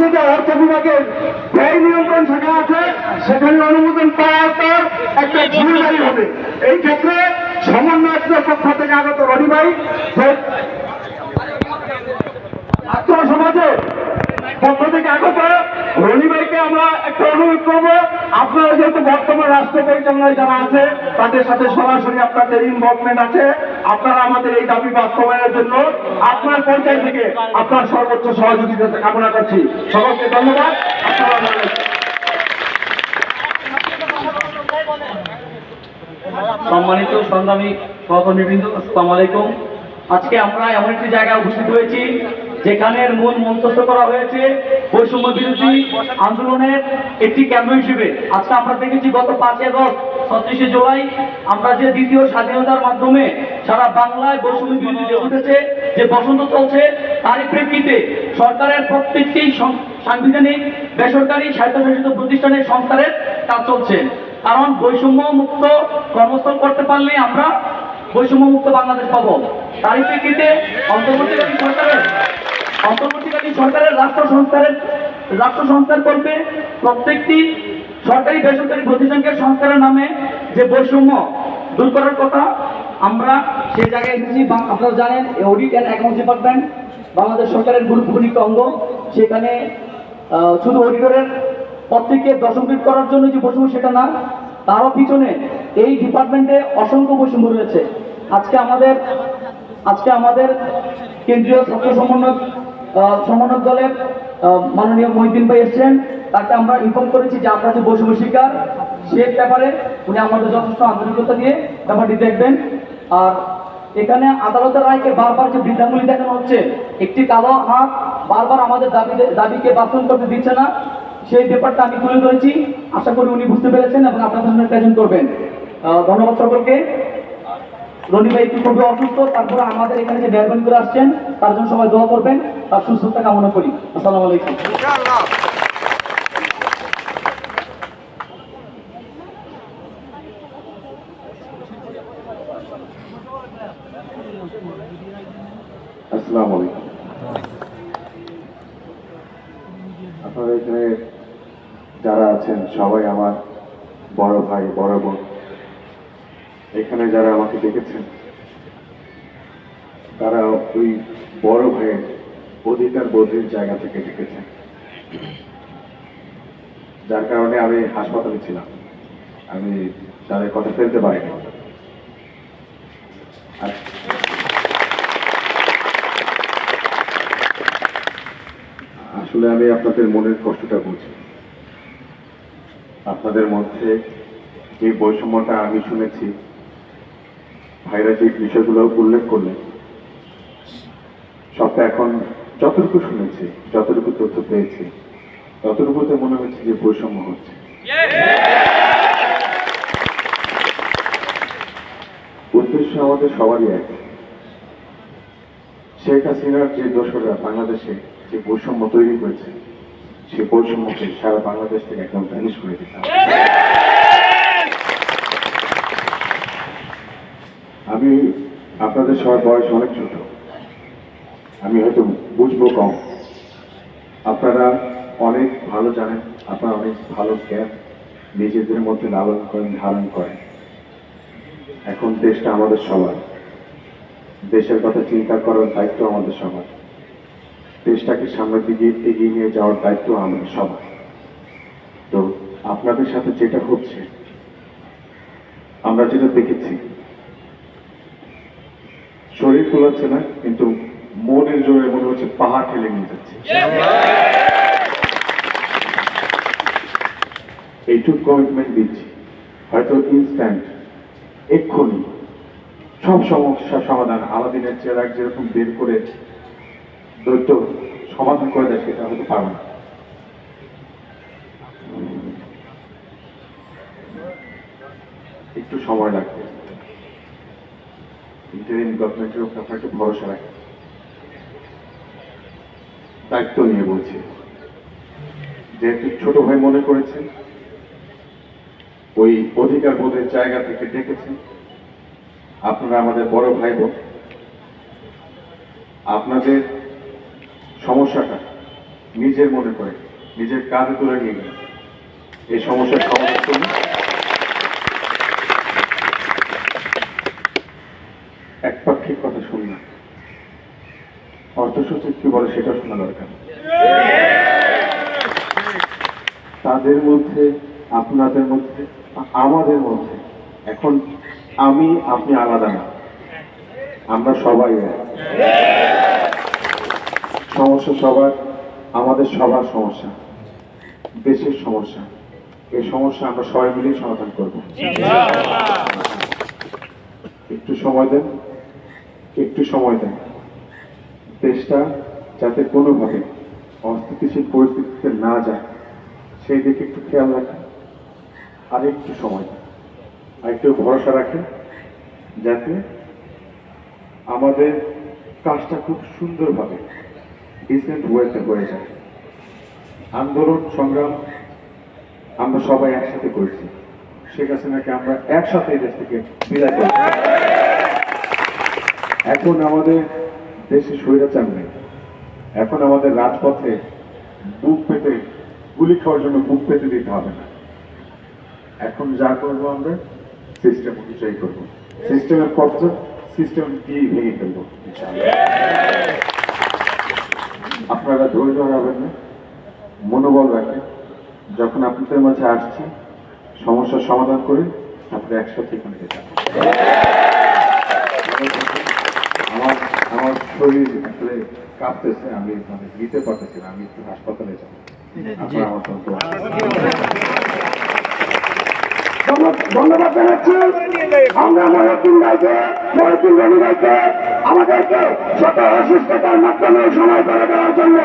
থেকে অর্থ বিভাগের ব্যয় নিয়ন্ত্রণ শাখা আছে, সেখানে অনুমোদন পাওয়ার পর একটা জারি হবে। এই ক্ষেত্রে সমন্বয়কদের পক্ষ থেকে আগত রনি ভাই ছাত্র সমাজের পক্ষ থেকে আগত রনি ভাইকে আমরা একটা অনুরোধ করব। আপনারা যেহেতু বর্তমান রাষ্ট্র পরিচালনায় যারা আছে, তাদের সাথে সরাসরি আপনাদের ইনভলভমেন্ট আছে। আপনারা আমাদের এই দাবি বাস্তবায়নের জন্য আপনার পর্যায় থেকে আপনার সর্বোচ্চ সহযোগিতা কামনা করছি। সকলকে ধন্যবাদ। সম্মানিত সংগ্রামী সহকর্মীবৃন্দ, আসসালামু আলাইকুম। আজকে আমরা এমন একটি জায়গায় উপস্থিত হয়েছি যেখানের মূল মঞ্চস্থ করা হয়েছে বৈষম্য বিরোধী আন্দোলনের একটি কেন্দ্র হিসেবে। আজকে আমরা দেখেছি, গত পাঁচ আগস্ট, ছত্রিশে জুলাই আমরা যে দ্বিতীয় স্বাধীনতার মাধ্যমে সারা বাংলায় বৈষম্য বিরোধী যে উঠেছে, যে বসন্ত চলছে, তারই প্রেক্ষিতে সরকারের প্রত্যেকটি সাংবিধানিক, বেসরকারি, স্বায়ত্তশাসিত প্রতিষ্ঠানের সংস্কারের কাজ চলছে। কারণ বৈষম্য মুক্ত কর্মস্থল করতে পারলে আমরা বৈষম্য মুক্ত বাংলাদেশ পাবো। তারই প্রেক্ষিতে অন্তর্বর্তীকালীন সরকারের অন্তর্বর্তীকালীন সরকারের রাষ্ট্র সংস্কারের রাষ্ট্র সংস্কার করবে প্রত্যেকটি সরকারি, বেসরকারি প্রতিষ্ঠানকে সংস্কারের নামে যে বৈষম্য দূর করার কথা আমরা সেই জায়গায় এসেছি আপনারা জানেন audit and account department Bangladesh সরকারের গুরুত্বপূর্ণ অঙ্গ। সেখানে শুধু অডিটরের থেকে দশমকৃত করার জন্য যে বৈষম্য, সেটা না, তারও পিছনে এই ডিপার্টমেন্টে অসংখ্য বৈষম্য রয়েছে। আজকে আমাদের আজকে আমাদের কেন্দ্রীয় ছাত্র সমন্বয় সমন্বয় দলের মাননীয় মহিদিন ভাই এসছেন। তাকে আমরা ইনফর্ম করেছি যে আমরা যে বৈষম্য শিকার, সে ব্যাপারে উনি আমাদের যথেষ্ট আন্তরিকতা দিয়ে ব্যাপারটি দেখবেন। আর এখানে আদালতের রায়কে বারবার যে বৃদ্ধাঙ্গুলি দেখানো হচ্ছে, একটি কালো হাত বারবার আমাদের দাবি দাবিকে বাস্তবায়ন করতে দিচ্ছে না। সেই ব্যাপারটা আমি তুলে ধরেছি। আশা করি উনি বুঝতে পেরেছেন এবং আপনার সামনে প্রেজেন্ট করবেন। ধন্যবাদ সকলকে। রনি ভাই একটু খুবই অসুস্থ, তারপরে আমাদের এখানে যে মেহরবানি করে আসছেন, তার জন্য সবাই দোয়া করবেন। তার সুস্থতা কামনা করি। আসসালামু আলাইকুম। আসসালামু আলাইকুম। আপনারা এখানে যারা আছেন, সবাই আমার বড় ভাই, বড় বোন, এখানে যারা আমাকে দেখেছেন, তারা ওই বড় ভাইয়ের অধিকার বোধের জায়গা থেকে দেখেছেন। যার কারণে আমি হাসপাতালে ছিলাম। আমি তাদের কথা ফেলতে পারিনি। আর আসলে আমি আপনাদের মনের কষ্টটা বুঝি। আপনাদের মধ্যে যে বৈষম্যটা আমি শুনেছি, ভাইরা যে বিষয়গুলো উল্লেখ করলেন, সবটা এখন যতটুকু শুনেছি, যতটুকু তথ্য পেয়েছি, ততটুকুতে মনে হচ্ছে যে বৈষম্য হচ্ছে। উদ্দেশ্য আমাদের সবারই এক। শেখ হাসিনার যে দোসররা বাংলাদেশে যে বৈষম্য তৈরি করেছে, সে বৈষম্যকে সারা বাংলাদেশ থেকে একদম ভ্যানিশ করে দিতে হবে। আমি আপনাদের সবার বয়স অনেক ছোট। আমি হয়তো বুঝব কম। আপনারা অনেক ভালো জানেন, আপনারা অনেক ভালো জ্ঞান। নিজেদের মধ্যে লালন করেন, ধারণ করেন। এখন দেশটা আমাদের সবার। দেশের কথা চিন্তা করার দায়িত্ব আমাদের সবার। দেশটাকে সামনের দিকে এগিয়ে নিয়ে যাওয়ার দায়িত্ব আমাদের সবার তো আপনাদের সাথে যেটা হচ্ছে, আমরা যেটা দেখেছি, শরীর ফোলাচ্ছে না, কিন্তু মনের জোরে মনে হচ্ছে পাহাড় ঠেলে নিয়ে যাচ্ছে। এইটুক কমিটমেন্ট দিচ্ছি। হয়তো ইনস্ট্যান্ট এক্ষুনি, সব সমস্যার সমাধান, আলাদিনের চেরাক যেরকম বের করে দৈত্য সমাধান করে দেয় সেটা হতে পারবে না। একটু সময় লাগবে। ইন্টারিম গভর্নমেন্টের উপর আপনার একটু ভরসা রাখেন দায়িত্ব নিয়ে বলছি। যেহেতু ছোট ভাই মনে করেছেন ওই অধিকার বোধের জায়গা থেকে ডেকেছেন আপনারা আমাদের বড় ভাই বোন। আপনাদের সমস্যাটা নিজের মনে করে, নিজের কাঁধে তুলে নিয়ে গেলেন। এই সমস্যার সমাধান একপাক্ষিক কথা শুনি না। অর্থসূচি কি বলে সেটা শোনা দরকার। তাদের মধ্যে, আপনাদের মধ্যে, আমাদের মধ্যে, এখন আমি, আপনি আলাদা না। আমরা সবাই। সমস্যা সবার, আমাদের সবার সমস্যা, দেশের সমস্যা। এই সমস্যা আমরা সবাই মিলেই সমাধান করব। একটু সময় দেন, একটু সময় দেন। দেশটা যাতে কোনোভাবে অস্থিতিশীল পরিস্থিতিতে না যায়, সেই দিকে একটু খেয়াল রাখেন, আর একটু সময় দেন। আর একটু ভরসা রাখেন, যাতে আমাদের কাজটা খুব সুন্দরভাবে ডিসেন্ট ওয়েতে হয়ে যায় আন্দোলন, সংগ্রাম, আমরা সবাই একসাথে করেছি। শেখ হাসিনাকে আমরা একসাথে দেশ থেকে বিদায় করেছি এখন আমাদের দেশে স্বৈরাচার নেই। এখন আমাদের রাজপথে বুক পেতে, গুলি খাওয়ার জন্য বুক পেতে দিতে হবে না। এখন যা করব আমরা সিস্টেম অনুযায়ী করব। সিস্টেমের পত্র সিস্টেম দিয়েই ভেঙে ফেলব। আপনারা ধৈর্য হারাবেন না। মনোবল রাখেন। যখন আপনাদের মাঝে আসছি, সমস্যার সমাধান করে আপনারা একসাথে এখানে যেতে আমার আমার শরীর আসলে কাঁপতেছে, আমি মানে দিতে পারতেছি না, আমি একটু হাসপাতালে যাব। আপনারা আমার ধন্যবাদ জানাচ্ছি আমরা আমাদেরকে শত অসুস্থতার মাধ্যমে সময় করে দেওয়ার জন্য